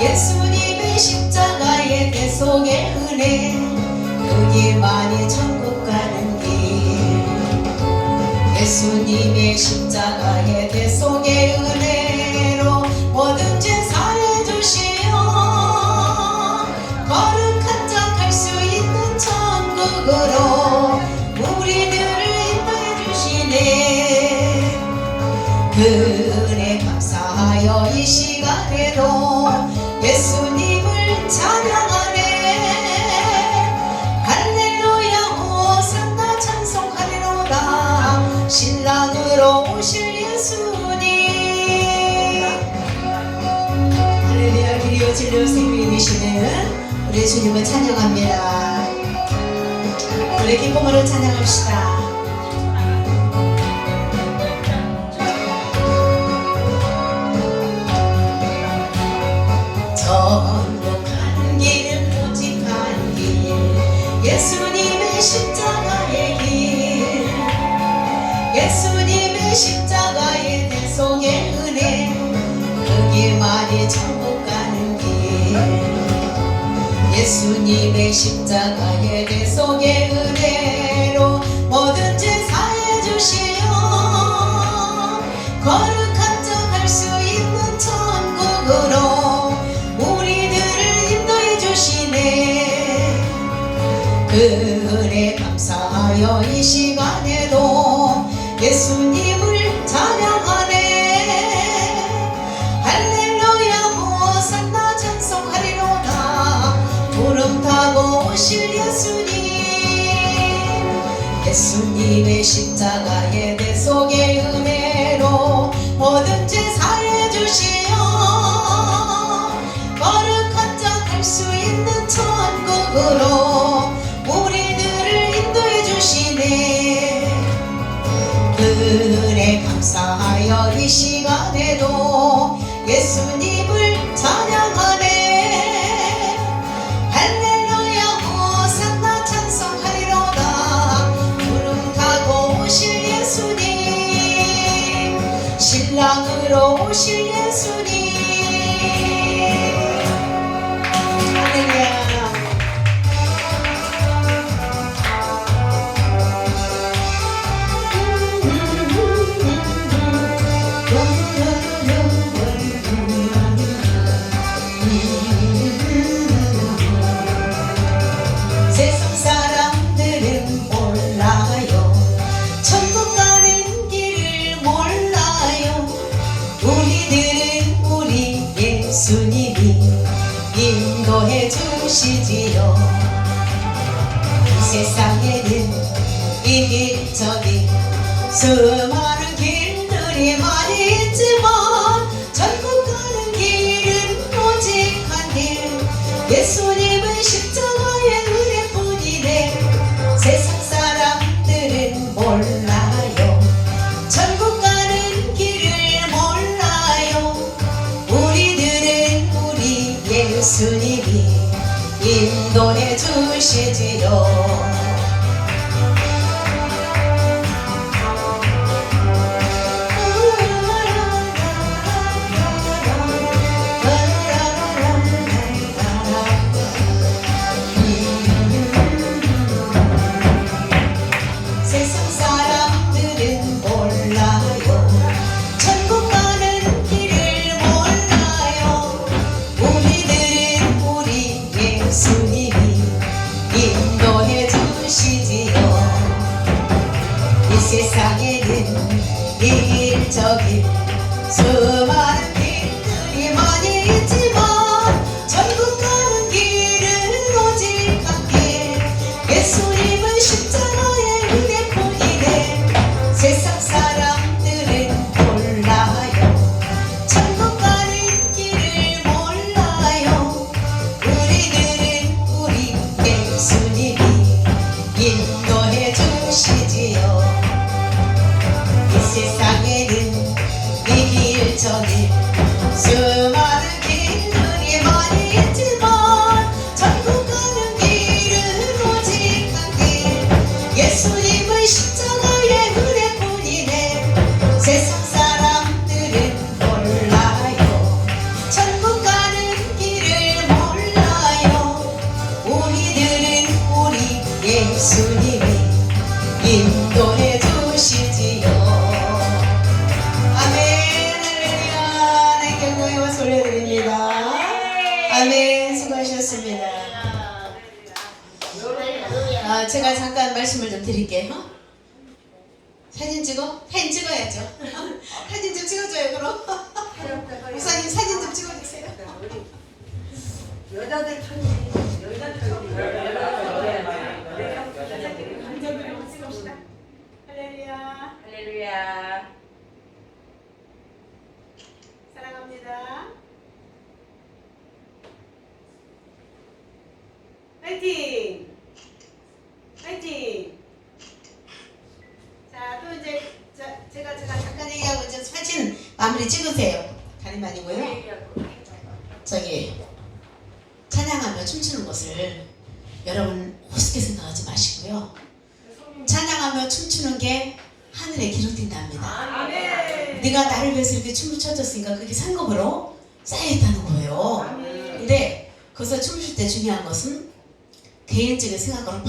예수님의 십자가의 대속의 은혜 그 길만이 천국 가는 길. 예수님의 십자가의 대속의 은혜로 모든 죄 사해 주시어 거룩한 척할 수 있는 천국으로 우리들을 인도해 주시네. 그 은혜 감사하여 이 시간에도 길이요 진리요 생명이시는 우리 주님을 찬양합니다. 우리 기쁨으로 찬양합시다 십자가의 대속의 은혜로 모든 죄 사해 주시어 거룩한 척할 수 있는 천국으로 우리들을 인도해 주시네. 그 은혜 감사하여 이 시간에도 예수님 인도해 주시지요. 이 세상에는 이기적인 수많은 길들이 많이 있지만 천국 예수님이 인도해 주시지요 死。 예수님이 인도해 주시지요. 아멘 할렐루야. 네, 내게 구해와 소리 드립니다. 아멘 수고하셨습니다. 아, 제가 잠깐 말씀을 좀 드릴게요. 어? 사진 찍어? 사진 찍어야죠. 어? 사진 좀 찍어줘요 그럼. 목사님 사진 좀 찍어주세요. 여자들 천지 여자 천지. 찍읍시다. 할렐루야. 할렐루야 사랑합니다. 파이팅! 파이팅! 자, 또 이제 자, 제가 제가 잠깐 얘기하고 이제 사진 마무리 찍으세요. 다름 아니고요. 저기 찬양하며 춤추는 것을 여러분 우습게 생각하지 마시고요. 찬양하며 춤추는 게 하늘에 기록된답니다. 네가 나를 위해서 이렇게 춤을 춰줬으니까 그게 상급으로 쌓여있다는 거예요. 근데 거기서 춤을 출때 중요한 것은 개인적인 생각으로 막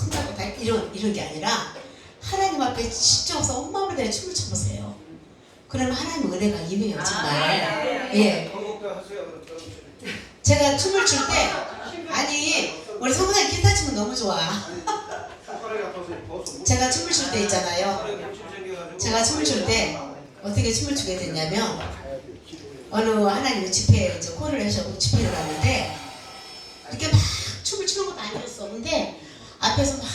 손잡고 다 이런, 이런 게 아니라 하나님 앞에 집중해서 온 마음을 다해 춤을 춰보세요. 그러면 하나님 은혜가 임해요 정말. 예. 한국도 하세요. 그럼 제가 춤을 출 때 아니 우리 성사님 기타 치면 너무 좋아. 제가 춤을 출 때 있잖아요. 제가 춤을 출 때 어떻게 춤을 추게 됐냐면 어느 하나님 집회에 이제 콜을 하셔고 집회를 갔는데 이렇게 막 춤을 추는 것도 아니었어. 근데 앞에서 막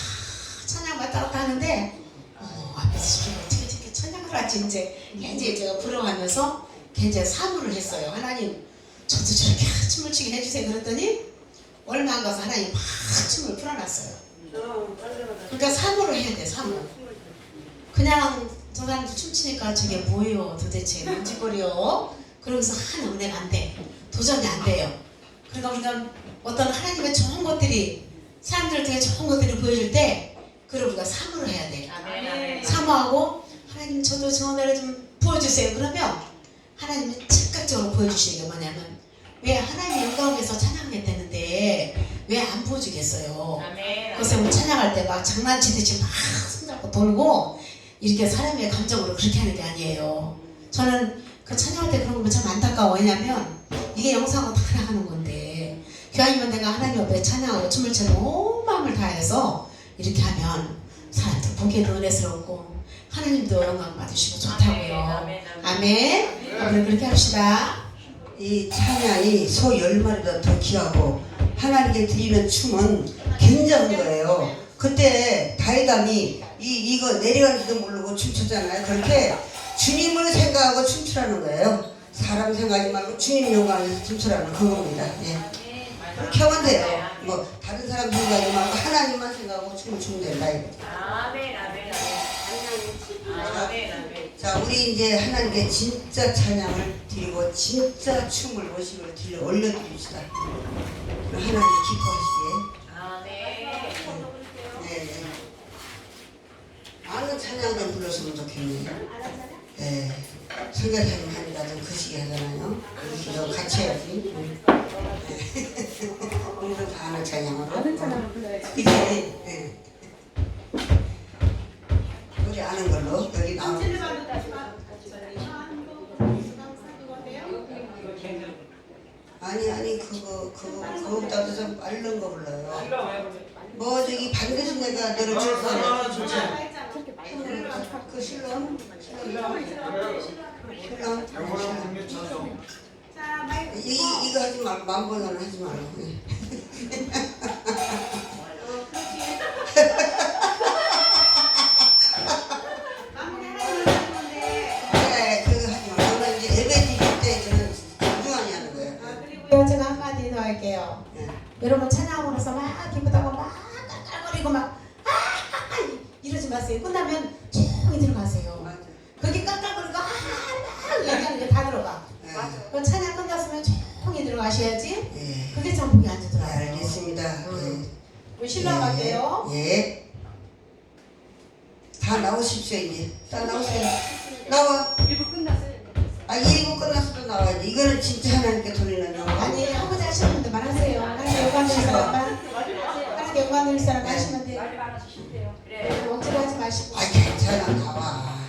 찬양 왔다 갔다 하는데 어, 앞에서 저렇게 어떻게 저렇게 찬양을 하지 이제 굉장히 제가 부러워하면서 굉장히 사부를 했어요. 하나님 저도 저렇게 춤을 추게 해주세요. 그랬더니 얼마 안 가서 하나님 막 춤을 풀어놨어요. 그러니까 사부를 해야 돼 사부. 그냥 저 사람들 춤추니까 저게 뭐예요 도대체 뭔지 거리요 그러면서 한 은혜가 안 돼. 도전이 안 돼요. 그러니까 우리가 어떤 하나님의 좋은 것들이 사람들한테 좋은 것들을 보여줄 때 그걸 우리가 사모를 해야 돼. 사모하고 하나님 저도 저 은혜를 좀 부어주세요. 그러면 하나님은 즉각적으로 보여주시는 게 뭐냐면 왜 하나님의 영광에서 찬양했다는데 왜 안 보여주겠어요? 그래서 우리 찬양할 때 막 장난치듯이 막 손잡고 돌고 이렇게 사람의 감정으로 그렇게 하는 게 아니에요. 저는 그 찬양할 때 그런 거 보면 참 안타까워. 왜냐면 이게 영상으로 다 나가는 건데 교환이면 내가 하나님 앞에 찬양하고 춤을 추는 온 마음을 다해서 이렇게 하면 사람들 보기에도 은혜스럽고 하나님도 영광 받으시고 좋다고요. 아멘. 오늘 그렇게 합시다. 이 찬양이 소 열 마리보다 더 귀하고 하나님께 드리는 춤은 굉장한 거예요. 그때 다이담이 이 이거 내려가는지도 모르고 춤추잖아요. 그렇게 주님을 생각하고 춤추라는 거예요. 사람 생각하지 말고 주님 영광에서 춤추라는 그겁니다. 예. 그렇게 하면 돼요. 뭐 다른 사람 생각하지 말고 하나님만 생각하고 춤을 추면 된다. 이거. 아멘 아멘 아멘 아멘 아멘 자, 우리 이제 하나님께 진짜 찬양을 드리고 진짜 춤을 모시고 드려 올려드립시다. 하나님 기뻐하시게. 아멘 네, 네. 아는 찬양 좀 불렀으면 좋겠네요. 네. 성가사님 빠른 거 불러요. 뭐 저기 반드시 내가 너를 축복하네. 그 신랑? 신랑? 이 이거 하지 말 만번은 하지 말고. 여러분 찬양하고 나서 막 기쁘다고 막 깔깔거리고 막 아, 이러지 마세요. 끝나면 조용히 들어가세요. 맞아. 거기 깔깔거리고 아막 얘기하는 게 다 들어가. 네. 그 찬양 끝났으면 조용히 들어가셔야지. 예. 그게 참 보기 안 네, 좋더라고요. 알겠습니다. 예. 우리 신랑 갈게요. 예. 다 나오십시오 이제. 다 나오세요. 나와. 1부 끝났어요. 아 1부 끝났어도 나와야지. 이거는 진짜 하나님께 돌리는 영광. 아니 하고자 하나님 영광 드릴 사람만 하나님 영광 드릴 사람 하시면 돼요. 억지로 하지 마시고. 아 괜찮아 나와.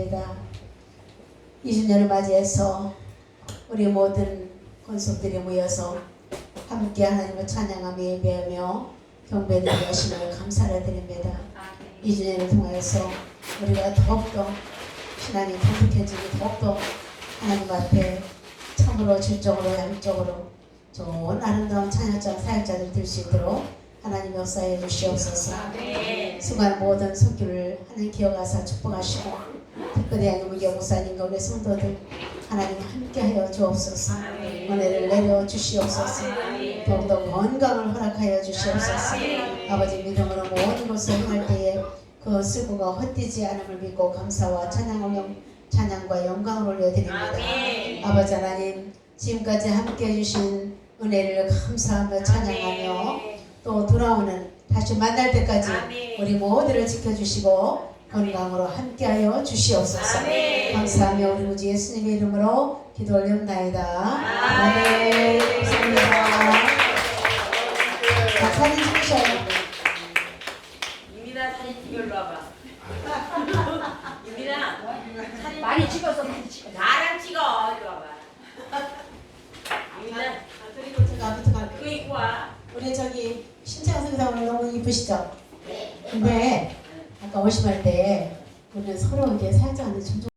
드립니다. 20년을 맞이해서 우리 모든 권속들이 모여서 함께 하나님을 찬양하며 예배하며 경배드리며 하심을 감사를 드립니다. 아멘. 2주년을 통하여서 우리가 더욱더 신앙이 성숙해지고 더욱더 하나님 앞에 참으로 질적으로 양적으로 좋은 아름다운 찬양장 사역자들 될 수 있도록 하나님 역사해 주시옵소서. 수고한 모든 손길을 하나님 기억하사 축복하시고 특별히 우리 목사님과 우리 성도들 하나님 함께하여 주옵소서. 은혜를 내려 주시옵소서. 더욱더 건강을 허락하여 주시옵소서. 아버지 믿음으로 모든 것을 행할 때에 그 쓰고가 헛되지 않음을 믿고 감사와 찬양을 영, 찬양과 영광을 올려드립니다. 아버지 하나님 지금까지 함께 해 주신 은혜를 감사하며 찬양하며 또 돌아오는 다시 만날 때까지. 우리 모두를 지켜주시고 건강으로 함께하여 주시옵소서. 아멘. 감사하며 우리 우주 예수님의 이름으로 기도 올렸나이다. 아멘. 감사합니다. 자, 사진 찍으셔야 돼요. 유민아 사진 찍으러 와봐. 유민아 사진 많이 찍어서 많이 찍어. 나랑 찍어. 이리 와봐. 유민아 그리고 제가 앞부터 갈게요. 그거 입고 와. 우리 저기 선생님 오늘 너무 이쁘시죠? 근데 아까 오시면 때 우리는 서로 이제 살짝 하는 존중